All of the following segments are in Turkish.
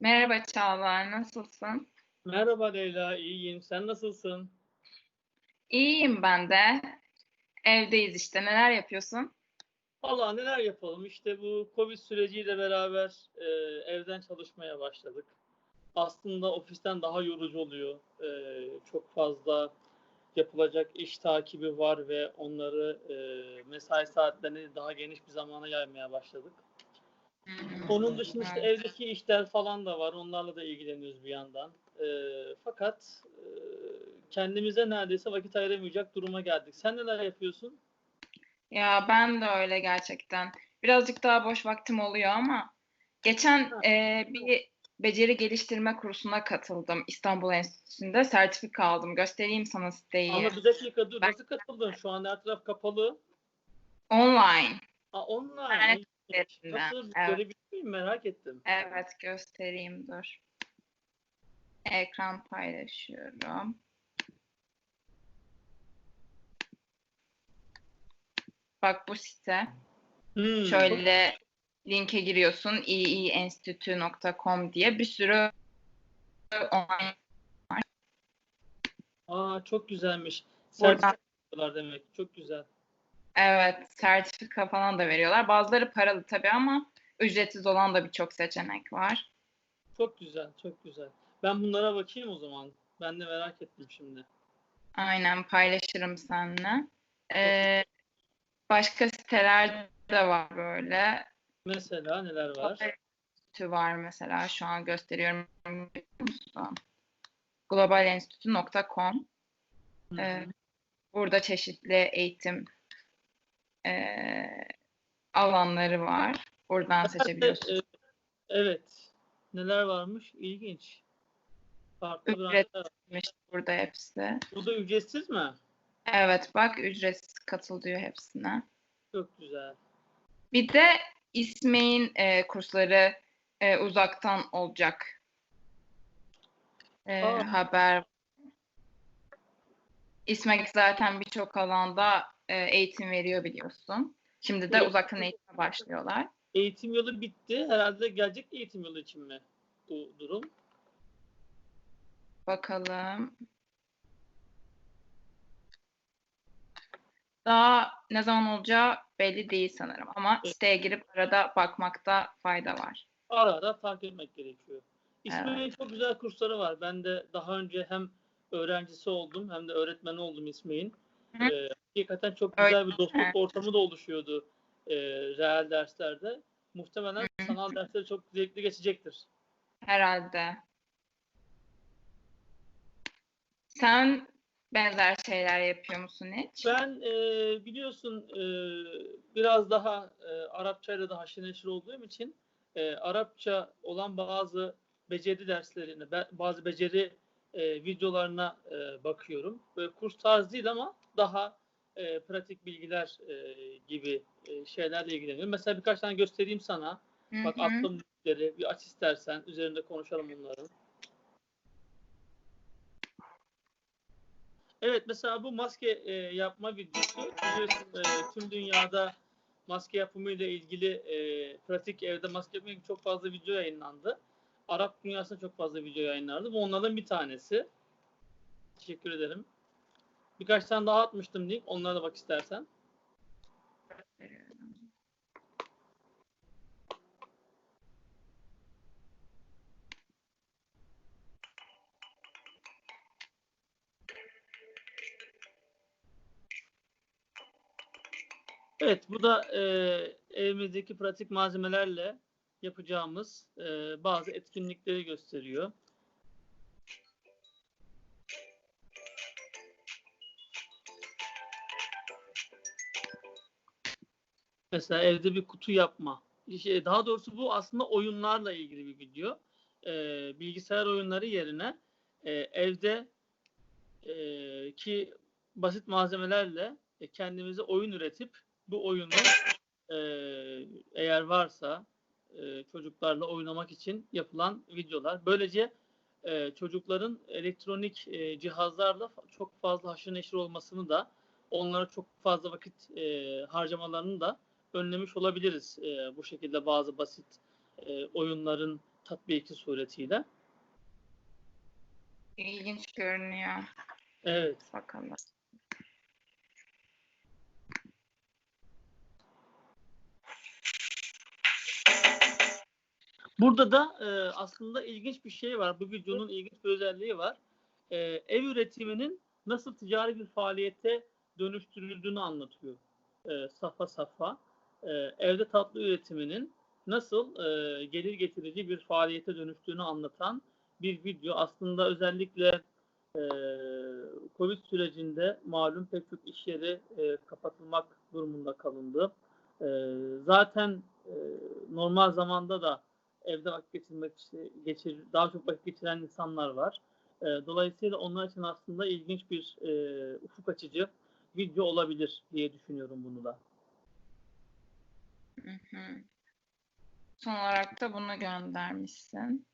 Merhaba Çağlar, nasılsın? Merhaba Leyla, iyiyim. Sen nasılsın? İyiyim ben de. Evdeyiz işte. Neler yapıyorsun? Valla neler yapalım? İşte bu Covid süreciyle beraber e, evden çalışmaya başladık. Aslında ofisten daha yorucu oluyor. E, çok fazla yapılacak iş takibi var ve onları e, mesai saatlerini daha geniş bir zamana yaymaya başladık. Onun dışında işte evdeki işler falan da var. Onlarla da ilgileniyoruz bir yandan. E, fakat e, kendimize neredeyse vakit ayıramayacak duruma geldik. Sen neler yapıyorsun? Ya ben de öyle gerçekten. Birazcık daha boş vaktim oluyor ama geçen e, bir beceri geliştirme kursuna katıldım İstanbul Enstitüsü'nde. Sertifika aldım. Göstereyim sana siteyi. Ama bir dakika dur. Ben- Nasıl katıldın? Şu an her taraf kapalı. Online. Aa, online. İlginç. Üzerinden, Nasıl? evet. Görebilir miyim? Merak ettim. Evet, göstereyim dur. Ekran paylaşıyorum. Bak bu site. Hmm, Şöyle linke giriyorsun iienstitü.com diye bir sürü online Aa, çok güzelmiş. Buradan- Sertifika veriyorlar demek. Çok güzel. Evet sertifika falan da veriyorlar. Bazıları paralı tabii ama ücretsiz olan da birçok seçenek var. Çok güzel. Çok güzel. Ben bunlara bakayım o zaman. Ben de merak ettim şimdi. Aynen paylaşırım seninle. Ee, başka siteler de var böyle. Mesela neler var? Enstitü var mesela şu an gösteriyorum. Globalenstitü.com. Ee, Burada çeşitli eğitim eee, alanları var. Buradan seçebiliyorsun. E, Evet. Neler varmış? İlginç. Farklı burada hepsi. Bu da ücretsiz mi? Evet bak ücretsiz katıl diyor hepsine. Çok güzel. Bir de İsmail'in eee, kursları eee, uzaktan olacak. Aa. haber. İsmail zaten birçok alanda eee, eğitim veriyor biliyorsun. Şimdi de Evet. uzaktan eğitime başlıyorlar. Eğitim yılı bitti. Herhalde gelecek eğitim yılı için mi bu durum? Bakalım. Daha ne zaman olacağı belli değil sanırım ama Evet. siteye girip arada bakmakta fayda var. Ara ara takip etmek gerekiyor. İsmail'in çok güzel kursları var. Ben de daha önce hem öğrencisi oldum hem de öğretmeni oldum İsmail'in. Hı. Ee, hakikaten çok güzel bir dostluk ortamı da oluşuyordu e, reel derslerde. Muhtemelen sanal dersleri çok zevkli geçecektir. Herhalde. Sen benzer şeyler yapıyor musun hiç? Ben e, biliyorsun e, biraz daha e, Arapçayla da haşır neşir olduğum için e, Arapça olan bazı beceri derslerine, be- bazı beceri e, videolarına e, bakıyorum. Böyle kurs tarzı değil ama daha e, pratik bilgiler e, gibi e, şeylerle ilgileniyorum. Mesela birkaç tane göstereyim sana. Hı Bak linkleri. Bir aç istersen. Üzerinde konuşalım onların. Evet mesela bu maske e, yapma videosu. E, tüm dünyada maske yapımıyla ilgili e, pratik evde maske yapma ilgili çok fazla video yayınlandı. Arap dünyasında çok fazla video yayınlandı. Bu onlardan bir tanesi. Teşekkür ederim. Birkaç tane daha atmıştım link. Onlara da bak istersen. Evet, bu da e, evimizdeki pratik malzemelerle yapacağımız e, bazı etkinlikleri gösteriyor. Mesela evde bir kutu yapma. Şey, Daha doğrusu bu aslında oyunlarla ilgili bir video. E, bilgisayar oyunları yerine e, evde e, ki basit malzemelerle e, kendimize oyun üretip bu oyunu e, eğer varsa e, çocuklarla oynamak için yapılan videolar. Böylece e, çocukların elektronik e, cihazlarla çok fazla haşır neşir olmasını da onlara çok fazla vakit e, harcamalarını da önlemiş olabiliriz. E, bu şekilde bazı basit e, oyunların tatbiki suretiyle. İlginç görünüyor. Evet. Bakalım. Burada da e, aslında ilginç bir şey var. Bu videonun ilginç bir özelliği var. E, ev üretiminin nasıl ticari bir faaliyete dönüştürüldüğünü anlatıyor. E, safa safa. E, evde tatlı üretiminin nasıl e, gelir getirici bir faaliyete dönüştüğünü anlatan bir video. Aslında özellikle e, Covid sürecinde malum pek çok iş yeri e, kapatılmak durumunda kalındı. E, zaten e, normal zamanda da evde vakit geçirmek geçir daha çok vakit geçiren insanlar var. E, dolayısıyla onlar için aslında ilginç bir e, ufuk açıcı video olabilir diye düşünüyorum bunu da. Hı hı. Son olarak da bunu göndermişsin.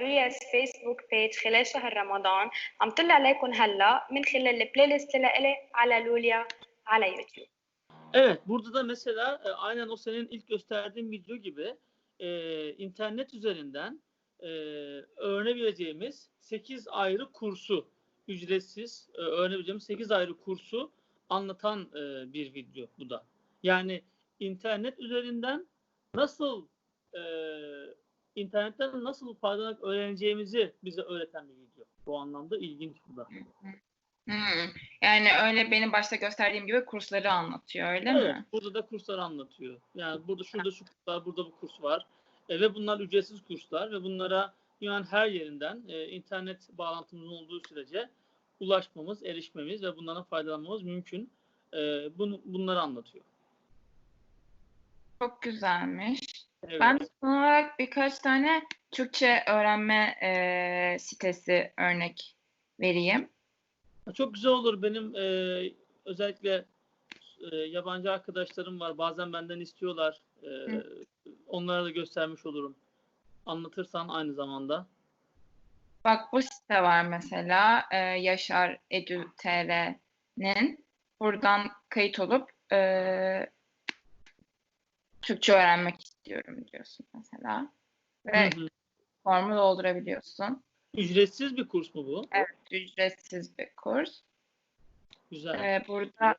رياس فيسبوك بيج خلال شهر رمضان عم طلع عليكم هلا من خلال البلاي ليست اللي لإلي على لوليا على يوتيوب Evet, burada da mesela e, aynen o senin ilk gösterdiğin video gibi e, internet üzerinden e, öğrenebileceğimiz 8 ayrı kursu ücretsiz e, öğrenebileceğimiz 8 ayrı kursu anlatan e, bir video bu da. Yani internet üzerinden nasıl e, internetten nasıl faydalanarak öğreneceğimizi bize öğreten bir video. Bu anlamda ilginç bu da. Hmm. Yani öyle benim başta gösterdiğim gibi kursları anlatıyor öyle Evet, mi? burada da kurslar anlatıyor. Yani burada şurada şu kurslar, burada bu kurs var. E, ve bunlar ücretsiz kurslar ve bunlara dünyanın her yerinden e, internet bağlantımızın olduğu sürece ulaşmamız, erişmemiz ve bunlardan faydalanmamız mümkün. E, bunu, bunları anlatıyor. Çok güzelmiş. Evet. Ben son olarak birkaç tane Türkçe öğrenme e, sitesi örnek vereyim. Çok güzel olur. Benim e, özellikle e, yabancı arkadaşlarım var. Bazen benden istiyorlar. E, onlara da göstermiş olurum. Anlatırsan aynı zamanda. Bak bu site var mesela e, Yaşar Edu TR'nin buradan kayıt olup e, Türkçe öğrenmek istiyorum diyorsun mesela ve Hı hı. formu doldurabiliyorsun. Ücretsiz bir kurs mu bu? Evet, ücretsiz bir kurs. Güzel. E, burada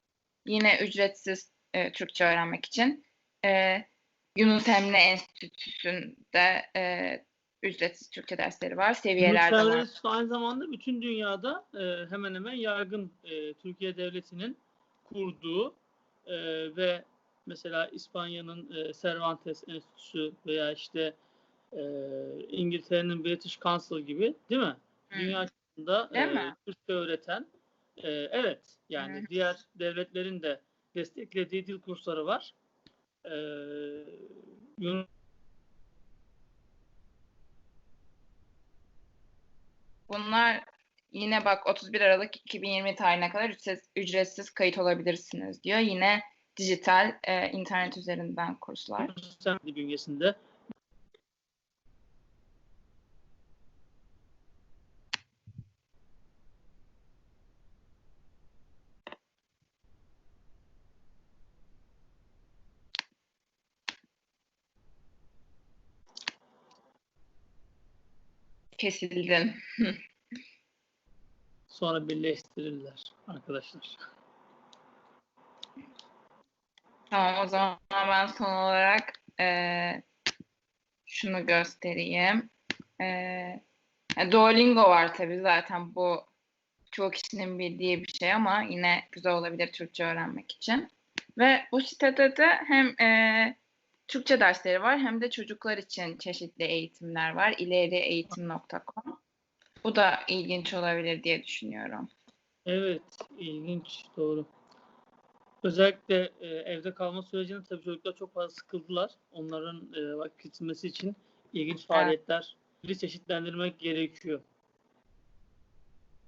yine ücretsiz e, Türkçe öğrenmek için e, Yunus Emre Enstitüsü'nde e, ücretsiz Türkçe dersleri var. Seviyeler de var. Uluslararası aynı zamanda bütün dünyada e, hemen hemen yaygın e, Türkiye Devleti'nin kurduğu e, ve mesela İspanya'nın e, Cervantes Enstitüsü veya işte e, İngiltere'nin British Council gibi değil mi? Hı. Dünya çapında e? Türkçe öğreten e, evet yani Hı. diğer devletlerin de desteklediği dil kursları var. E, Yunus Bunlar yine bak 31 Aralık 2020 tarihine kadar ücretsiz, ücretsiz kayıt olabilirsiniz diyor. Yine dijital e, internet üzerinden kurslar. Emre bünyesinde Kesildin. sonra birleştirirler arkadaşlar. Tamam o zaman ben son olarak e, şunu göstereyim. E, Duolingo var tabii zaten bu çoğu kişinin bildiği bir şey ama yine güzel olabilir Türkçe öğrenmek için. Ve bu sitede de hem e, Türkçe dersleri var hem de çocuklar için çeşitli eğitimler var. İlerieğitim.com. Bu da ilginç olabilir diye düşünüyorum. Evet, ilginç, doğru. Özellikle e, evde kalma sürecinde tabii çocuklar çok fazla sıkıldılar. Onların e, vakit geçirmesi için ilginç faaliyetler bir çeşitlendirmek gerekiyor.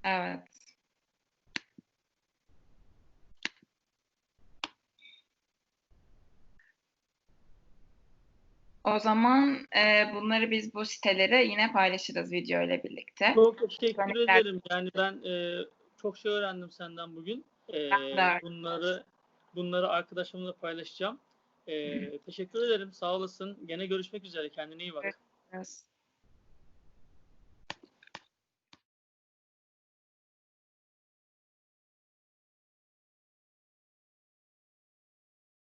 Evet. O zaman e, bunları biz bu sitelere yine paylaşırız video ile birlikte. Çok teşekkür Örnekler- ederim. Yani ben e, çok şey öğrendim senden bugün. E, bunları Bunları arkadaşlarımla paylaşacağım. Ee, teşekkür ederim. Sağ olasın. Gene görüşmek üzere. Kendine iyi bak. Evet.